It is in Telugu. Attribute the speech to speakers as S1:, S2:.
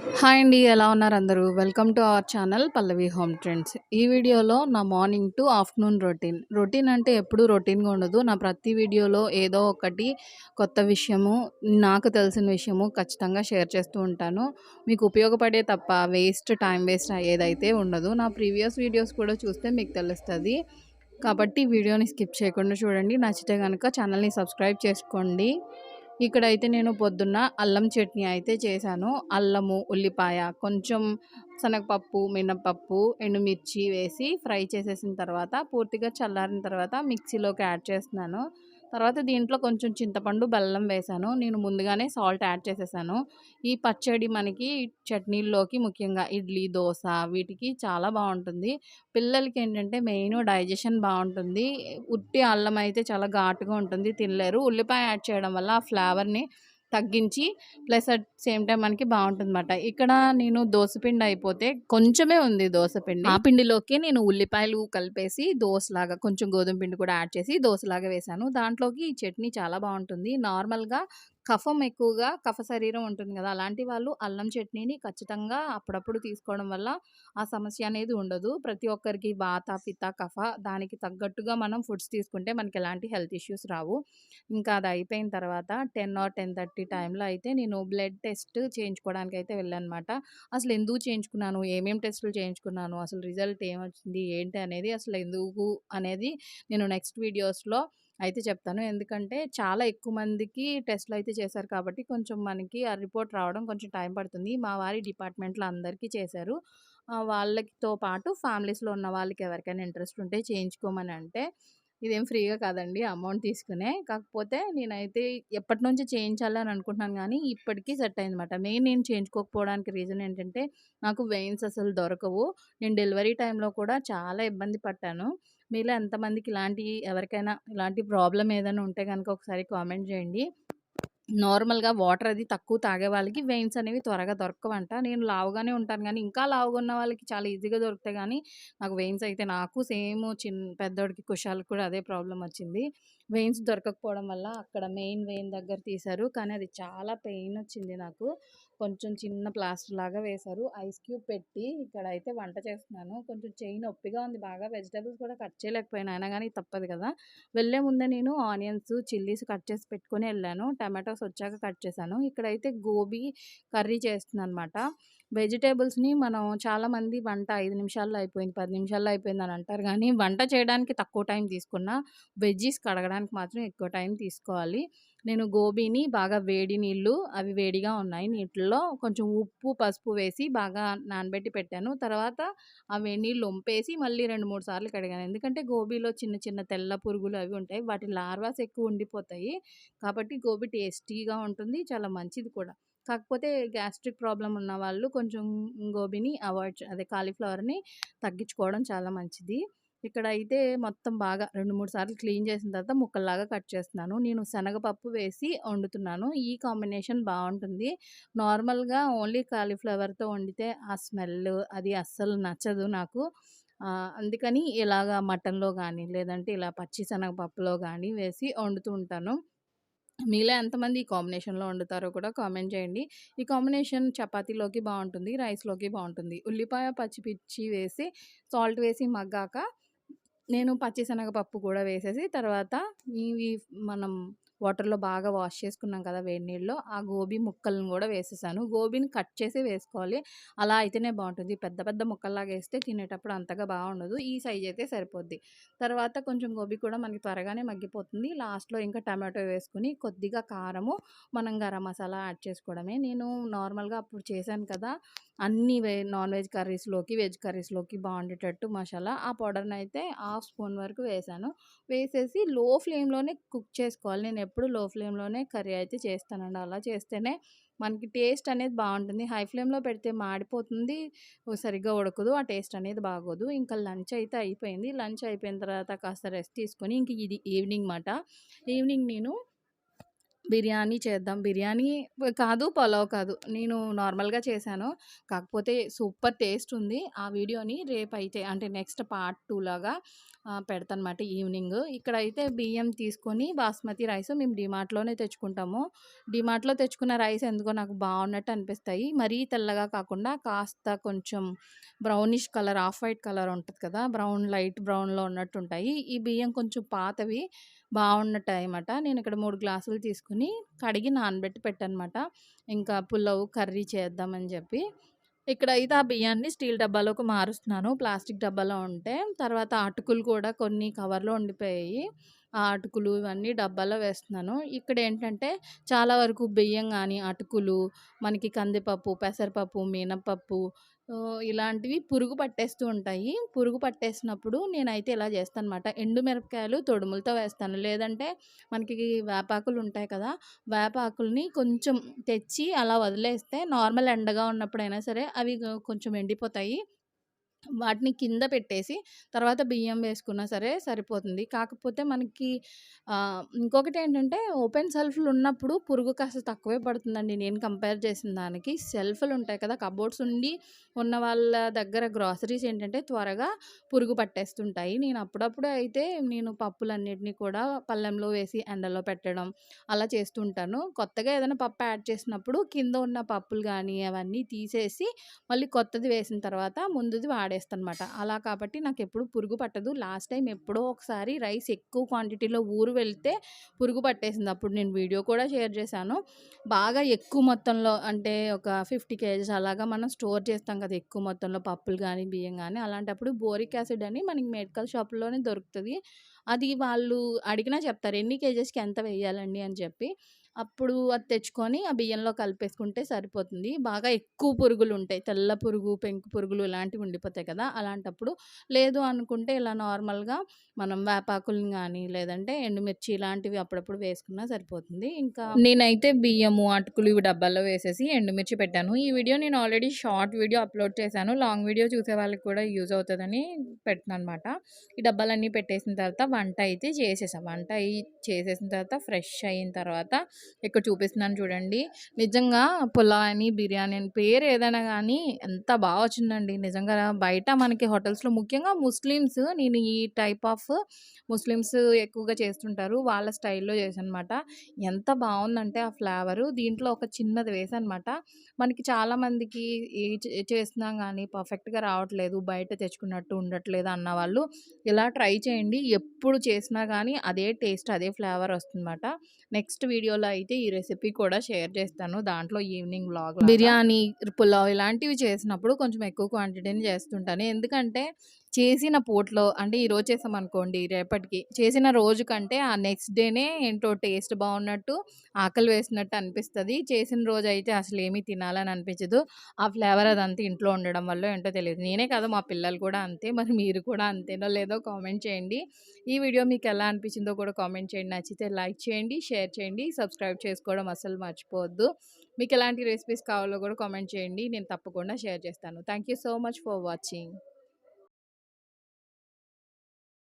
S1: హాయ్ అండి ఎలా ఉన్నారు అందరూ? Welcome to our channel Pallavi home trends. ఈ వీడియోలో నా morning to afternoon routine. Routine అంటే ఎప్పుడూ రొటీన్గా ఉండదు. నా ప్రతి వీడియోలో ఏదో ఒకటి కొత్త విషయము నాకు తెలిసిన విషయము ఖచ్చితంగా షేర్ చేస్తూ ఉంటాను. మీకు ఉపయోగపడే తప్ప వేస్ట్ టైం వేస్ట్ అయ్యేదైతే ఉండదు. నా ప్రీవియస్ వీడియోస్ కూడా చూస్తే మీకు తెలుస్తుంది. కాబట్టి వీడియోని స్కిప్ చేయకుండా చూడండి. నచ్చితే కనుక ఛానల్ని సబ్స్క్రైబ్ చేసుకోండి. ఇక్కడైతే నేను పొద్దున్న అల్లం చట్నీ అయితే చేశాను. అల్లము ఉల్లిపాయ కొంచెం శనగపప్పు మినపప్పు ఎండుమిర్చి వేసి ఫ్రై చేసేసిన తర్వాత పూర్తిగా చల్లారిన తర్వాత మిక్సీలోకి యాడ్ చేస్తున్నాను. తర్వాత దీంట్లో కొంచెం చింతపండు బెల్లం వేశాను నేను ముందుగానే సాల్ట్ యాడ్ చేసేసాను. ఈ పచ్చడి మనకి చట్నీల్లోకి ముఖ్యంగా ఇడ్లీ దోశ వీటికి చాలా బాగుంటుంది. పిల్లలకి ఏంటంటే మెయిన్ డైజెషన్ బాగుంటుంది. ఉట్టి అల్లం అయితే చాలా ఘాటుగా ఉంటుంది. తినలేరు. ఉల్లిపాయ యాడ్ చేయడం వల్ల ఆ ఫ్లేవర్ని తగ్గించి ప్లస్ అట్ సేమ్ టైం మనకి బాగుంటుందన్నమాట. ఇక్కడ నేను దోసపిండి అయిపోతే కొంచెమే ఉంది దోసపిండి ఆ పిండిలోకి నేను ఉల్లిపాయలు కలిపేసి దోశలాగా కొంచెం గోధుమ పిండి కూడా యాడ్ చేసి దోశలాగా వేసాను. దాంట్లోకి ఈ చట్నీ చాలా బాగుంటుంది. నార్మల్గా కఫం ఎక్కువగా కఫ శరీరం ఉంటుంది కదా! అలాంటి వాళ్ళు అల్లం చట్నీని ఖచ్చితంగా అప్పుడప్పుడు తీసుకోవడం వల్ల ఆ సమస్య అనేది ఉండదు. ప్రతి ఒక్కరికి వాత పిత కఫ దానికి తగ్గట్టుగా మనం ఫుడ్స్ తీసుకుంటే మనకి ఎలాంటి హెల్త్ ఇష్యూస్ రావు. ఇంకా అది అయిపోయిన తర్వాత టెన్ ఆర్ టెన్ థర్టీ టైంలో అయితే నేను బ్లడ్ టెస్ట్ చేయించుకోవడానికి అయితే వెళ్ళానమాట. అసలు ఎందుకు చేయించుకున్నాను? ఏమేమి టెస్టులు చేయించుకున్నాను? అసలు రిజల్ట్ ఏమొచ్చింది? ఏంటి అనేది అసలు ఎందుకు అనేది నేను నెక్స్ట్ వీడియోస్లో అయితే చెప్తాను. ఎందుకంటే చాలా ఎక్కువ మందికి టెస్ట్లు అయితే చేశారు కాబట్టి కొంచెం మనకి ఆ రిపోర్ట్ రావడం కొంచెం టైం పడుతుంది. మా వారి డిపార్ట్మెంట్లో అందరికీ చేశారు. వాళ్ళతో పాటు ఫ్యామిలీస్లో ఉన్న వాళ్ళకి ఎవరికైనా ఇంట్రెస్ట్ ఉంటే చేయించుకోమని అంటే ఇదేం ఫ్రీగా కాదండి అమౌంట్ తీసుకునే. కాకపోతే నేనైతే ఎప్పటి నుంచి చేయించాలని అనుకుంటున్నాను కానీ ఇప్పటికీ సెట్ అయిందన్నమాట. మెయిన్ నేను చేయించుకోకపోవడానికి రీజన్ ఏంటంటే నాకు వెయిన్స్ అసలు దొరకవు. నేను డెలివరీ టైంలో కూడా చాలా ఇబ్బంది పడ్డాను. మీలో ఎంతమందికి ఇలాంటి ఎవరికైనా ఇలాంటి ప్రాబ్లం ఏదైనా ఉంటే కనుక ఒకసారి కామెంట్ చేయండి నార్మల్‌గా వాటర్ అది తక్కువ తాగే వాళ్ళకి వెయిన్స్ అనేవి త్వరగా దొరకవంట. నేను లావుగానే ఉంటాను కానీ ఇంకా లావుగా ఉన్న వాళ్ళకి చాలా ఈజీగా దొరుకుతాయి కానీ నాకు వెయిన్స్ అయితే నాకు సేమ్ చిన్ పెద్దోడికి కుషాల్‌కి కూడా అదే ప్రాబ్లం వచ్చింది. వెయిన్స్ దొరకకపోవడం వల్ల అక్కడ మెయిన్ వెయిన్ దగ్గర తీశారు. కానీ అది చాలా పెయిన్ వచ్చింది నాకు. కొంచెం చిన్న ప్లాస్టర్ లాగా వేశారు. ఐస్ క్యూబ్ పెట్టి ఇక్కడ అయితే వంట చేస్తున్నాను. కొంచెం చేయి నొప్పిగా ఉంది బాగా. వెజిటబుల్స్ కూడా కట్ చేయలేకపోయినా అయినా కానీ తప్పదు కదా! వెళ్ళే ముందే నేను ఆనియన్స్, చిల్లీస్ కట్ చేసి పెట్టుకొని వెళ్ళాను. టమాటోస్ వచ్చాక కట్ చేశాను. ఇక్కడైతే గోబీ కర్రీ చేస్తున్నానన్నమాట. వెజిటేబుల్స్ని మనం చాలామంది వంట ఐదు నిమిషాల్లో అయిపోయింది, పది నిమిషాల్లో అయిపోయిందని అంటారు కానీ వంట చేయడానికి తక్కువ టైం తీసుకున్నా, వెజ్జీస్ కడగడానికి మాత్రం ఎక్కువ టైం తీసుకోవాలి. నేను గోబీని బాగా వేడి నీళ్ళు అవి వేడిగా ఉన్నాయి నీటిలో కొంచెం ఉప్పు, పసుపు వేసి బాగా నానబెట్టి పెట్టాను. తర్వాత ఆ వేడి నీళ్ళు ఒంపేసి మళ్ళీ 2, 3 సార్లు కడిగాను. ఎందుకంటే గోబీలో చిన్న చిన్న తెల్ల పురుగులు అవి ఉంటాయి. వాటి లార్వాస్ ఎక్కువ ఉండిపోతాయి. కాబట్టి గోబీ టేస్టీగా ఉంటుంది. చాలా మంచిది కూడా. కాకపోతే గ్యాస్ట్రిక్ ప్రాబ్లెమ్ ఉన్న వాళ్ళు కొంచెం గోబీని అవాయిడ్ అదే కాలీఫ్లవర్‌ని తగ్గించుకోవడం చాలా మంచిది. ఇక్కడ అయితే మొత్తం బాగా 2, 3 సార్లు క్లీన్ చేసిన తర్వాత ముక్కల్లాగా కట్ చేస్తున్నాను. నేను శనగపప్పు వేసి వండుతున్నాను. ఈ కాంబినేషన్ బాగుంటుంది నార్మల్‌గా ఓన్లీ కాలీఫ్లవర్‌తో వండితే ఆ స్మెల్ అది అస్సలు నచ్చదు నాకు. అందుకని ఇలాగా మటన్‌లో కానీ లేదంటే ఇలా పచ్చి శనగపప్పులో కానీ వేసి వండుతూ ఉంటాను. మీలో ఎంతమంది ఈ కాంబినేషన్‌లో వండుతారో కూడా కామెంట్ చేయండి. ఈ కాంబినేషన్ చపాతీలోకి బాగుంటుంది రైస్‌లోకి బాగుంటుంది ఉల్లిపాయ, పచ్చిపిచ్చి వేసి సాల్ట్ వేసి మగ్గాక నేను పచ్చిశనగపప్పు కూడా వేసేసి తర్వాత ఇవి మనం వాటర్‌లో బాగా వాష్ చేసుకున్నాం కదా! వేడి నీళ్ళలో ఆ గోబీ ముక్కలను కూడా వేసేసాను. గోబీని కట్ చేసి వేసుకోవాలి. అలా అయితేనే బాగుంటుంది పెద్ద పెద్ద ముక్కల్లాగా వేస్తే తినేటప్పుడు అంతగా బాగుండదు ఈ సైజ్ అయితే సరిపోద్ది. తర్వాత కొంచెం గోబీ కూడా మనకి త్వరగానే మగ్గిపోతుంది. లాస్ట్‌లో ఇంకా టమాటో వేసుకొని కొద్దిగా కారము, మనం గరం మసాలా యాడ్ చేసుకోవడమే. నేను నార్మల్‌గా అప్పుడు చేశాను కదా! అన్ని వే నాన్ వెజ్ కర్రీస్‌లోకి, వెజ్ కర్రీస్‌లోకి బాగుండేటట్టు మసాలా ఆ పౌడర్ని అయితే హాఫ్ స్పూన్ వరకు వేసాను వేసేసి లో ఫ్లేమ్‌లోనే కుక్ చేసుకోవాలి. నేను ఎప్పుడు లో ఫ్లేమ్‌లోనే కర్రీ అయితే చేస్తానండి. అలా చేస్తేనే మనకి టేస్ట్ అనేది బాగుంటుంది హై ఫ్లేమ్‌లో పెడితే మాడిపోతుంది. సరిగ్గా ఉడకదు. ఆ టేస్ట్ అనేది బాగోదు. ఇంకా లంచ్ అయితే అయిపోయింది. లంచ్ అయిపోయిన తర్వాత కాస్త రెస్ట్ తీసుకొని ఇంక ఇది ఈవినింగ్ మాట. ఈవినింగ్ నేను బిర్యానీ చేద్దాం. బిర్యానీ కాదు, పలావ్ కాదు. నేను నార్మల్‌గా చేశాను. కాకపోతే సూపర్ టేస్ట్ ఉంది. ఆ వీడియోని రేపు అయితే అంటే నెక్స్ట్ పార్ట్ టూ లాగా పెడతానమాట ఈవినింగ్. ఇక్కడైతే బియ్యం తీసుకొని బాస్మతి రైస్ మేము డీమార్ట్‌లోనే తెచ్చుకుంటాము. డిమార్ట్లో తెచ్చుకున్న రైస్ ఎందుకో నాకు బాగున్నట్టు అనిపిస్తాయి. మరీ తెల్లగా కాకుండా కాస్త కొంచెం brownish colour, off white colour ఉంటుంది కదా! బ్రౌన్ లైట్ బ్రౌన్‌లో ఉన్నట్టుంటాయి. ఈ బియ్యం కొంచెం పాతవి బాగున్నట్టనమాట. నేను ఇక్కడ మూడు గ్లాసులు తీసుకొని కడిగి నానబెట్టి పెట్టానమాట. ఇంకా పుల్లవు కర్రీ చేద్దామని చెప్పి. ఇక్కడైతే ఆ బియ్యాన్ని స్టీల్ డబ్బాలోకి మారుస్తున్నాను. ప్లాస్టిక్ డబ్బాలో ఉంటే. తర్వాత అటుకులు కూడా కొన్ని కవర్‌లో ఉండిపోయాయి. ఆ అటుకులు ఇవన్నీ డబ్బాలో వేస్తున్నాను. ఇక్కడ ఏంటంటే చాలా వరకు బియ్యం కానీ అటుకులు, మనకి కందిపప్పు, పెసరపప్పు, మినపప్పు ఇలాంటివి పురుగు పట్టేస్తూ ఉంటాయి. పురుగు పట్టేసినప్పుడు నేనైతే ఇలా చేస్తాను ఎండు మిరపకాయలు తొడుములతో వేస్తాను. లేదంటే మనకి వేపాకులు ఉంటాయి కదా! వేపాకుల్ని కొంచెం తెచ్చి అలా వదిలేస్తే నార్మల్ ఎండగా ఉన్నప్పుడైనా సరే అవి కొంచెం ఎండిపోతాయి. వాటిని కింద పెట్టేసి తర్వాత బియ్యం వేసుకున్నా సరే సరిపోతుంది. కాకపోతే మనకి ఇంకొకటి ఏంటంటే ఓపెన్ సెల్ఫ్‌లు ఉన్నప్పుడు పురుగు కాస్త తక్కువే పడుతుందండి నేను కంపేర్ చేసిన దానికి. సెల్ఫ్‌లు ఉంటాయి కదా! కబోర్డ్స్ ఉండి ఉన్న వాళ్ళ దగ్గర గ్రోసరీస్ ఏంటంటే త్వరగా పురుగు పట్టేస్తుంటాయి. నేను అప్పుడప్పుడు అయితే నేను పప్పులన్నిటిని కూడా పళ్ళెంలో వేసి ఎండలో పెట్టడం అలా చేస్తూ ఉంటాను. కొత్తగా ఏదైనా పప్పు యాడ్ చేసినప్పుడు కింద ఉన్న పప్పులు కానీ అవన్నీ తీసేసి మళ్ళీ కొత్తది వేసిన తర్వాత ముందుది వాడేస్తానమాట. అలా కాబట్టి నాకు ఎప్పుడు పురుగు పట్టదు. లాస్ట్ టైం ఎప్పుడో ఒకసారి రైస్ ఎక్కువ క్వాంటిటీలో ఊరు వెళ్తే పురుగు పట్టేసింది. అప్పుడు నేను వీడియో కూడా షేర్ చేశాను. బాగా ఎక్కువ మొత్తంలో అంటే ఒక 50 కేజీస్ అలాగా మనం స్టోర్ చేస్తాం కదా! ఎక్కువ మొత్తంలో పప్పులు కానీ బియ్యం కానీ అలాంటప్పుడు బోరిక్ యాసిడ్ అని మనకి మెడికల్ షాప్‌లోనే దొరుకుతుంది అది వాళ్ళు అడిగినా చెప్తారు. ఎన్ని కేజెస్‌కి ఎంత వేయాలండి అని చెప్పి. అప్పుడు అది తెచ్చుకొని ఆ బియ్యంలో కలిపేసుకుంటే సరిపోతుంది. బాగా ఎక్కువ పురుగులు ఉంటాయి తెల్ల పురుగు, పెంకు పురుగులు ఇలాంటివి ఉండిపోతాయి కదా! అలాంటప్పుడు లేదు అనుకుంటే ఇలా నార్మల్‌గా మనం వేపాకుల్ని కానీ లేదంటే ఎండుమిర్చి ఇలాంటివి అప్పుడప్పుడు వేసుకున్నా సరిపోతుంది. ఇంకా నేనైతే బియ్యము, అటుకులు ఇవి డబ్బాలో వేసేసి ఎండుమిర్చి పెట్టాను. ఈ వీడియో నేను ఆల్రెడీ షార్ట్ వీడియో అప్లోడ్ చేశాను. లాంగ్ వీడియో చూసే వాళ్ళకి కూడా యూజ్ అవుతుందని పెడుతున్నానమాట. ఈ డబ్బాలన్నీ పెట్టేసిన తర్వాత వంట అయితే చేసేసాం వంట అయి చేసేసిన తర్వాత ఫ్రెష్ అయిన తర్వాత ఇక్కడ చూపిస్తున్నాను చూడండి. నిజంగా పులావ్ అని, బిర్యానీ అని పేరు ఏదైనా కానీ ఎంత బాగా వచ్చిందండి. నిజంగా బయట మనకి హోటల్స్‌లో ముఖ్యంగా ముస్లిమ్స్ నేను ఈ టైప్ ఆఫ్ ముస్లిమ్స్ ఎక్కువగా చేస్తుంటారు. వాళ్ళ స్టైల్‌లో చేశానమాట. ఎంత బాగుందంటే ఆ ఫ్లేవరు దీంట్లో ఒక చిన్నది వేసనమాట మనకి చాలామందికి ఈ చే చేస్తున్నాం గానీ పర్ఫెక్ట్‌గా రావట్లేదు. బయట తెచ్చుకున్నట్టు ఉండట్లేదు అన్నవాళ్ళు ఇలా ట్రై చేయండి. ఎప్పుడు చేసినా కానీ అదే టేస్ట్, అదే ఫ్లేవర్ వస్తుందన్నమాట. నెక్స్ట్ వీడియోలో అయితే ఈ రెసిపీ కూడా షేర్ చేస్తాను. దాంట్లో ఈవినింగ్ వ్లాగ్‌లాగా. బిర్యానీ, పులావ్ ఇలాంటివి చేసినప్పుడు కొంచెం ఎక్కువ క్వాంటిటీని చేస్తుంటాను. ఎందుకంటే చేసిన పూటలో అంటే ఈరోజు చేసామనుకోండి రేపటికి చేసిన రోజు కంటే ఆ నెక్స్ట్ డేనే ఏంటో టేస్ట్ బాగున్నట్టు ఆకలి వేసినట్టు అనిపిస్తుంది చేసిన రోజు అయితే అసలు ఏమీ తినాలని అనిపించదు. ఆ ఫ్లేవర్ అదంతా ఇంట్లో ఉండడం వల్ల ఏంటో తెలియదు నేనే కాదు మా పిల్లలు కూడా అంతే. మరి మీరు కూడా అంతేనో లేదో కామెంట్ చేయండి. ఈ వీడియో మీకు ఎలా అనిపించిందో కూడా కామెంట్ చేయండి. నచ్చితే లైక్ చేయండి, షేర్ చేయండి, సబ్స్క్రైబ్ చేసుకోవడం అసలు మర్చిపోవద్దు. మీకు ఎలాంటి రెసిపీస్ కావాలో కూడా కామెంట్ చేయండి. నేను తప్పకుండా షేర్ చేస్తాను. Thank you so much for watching.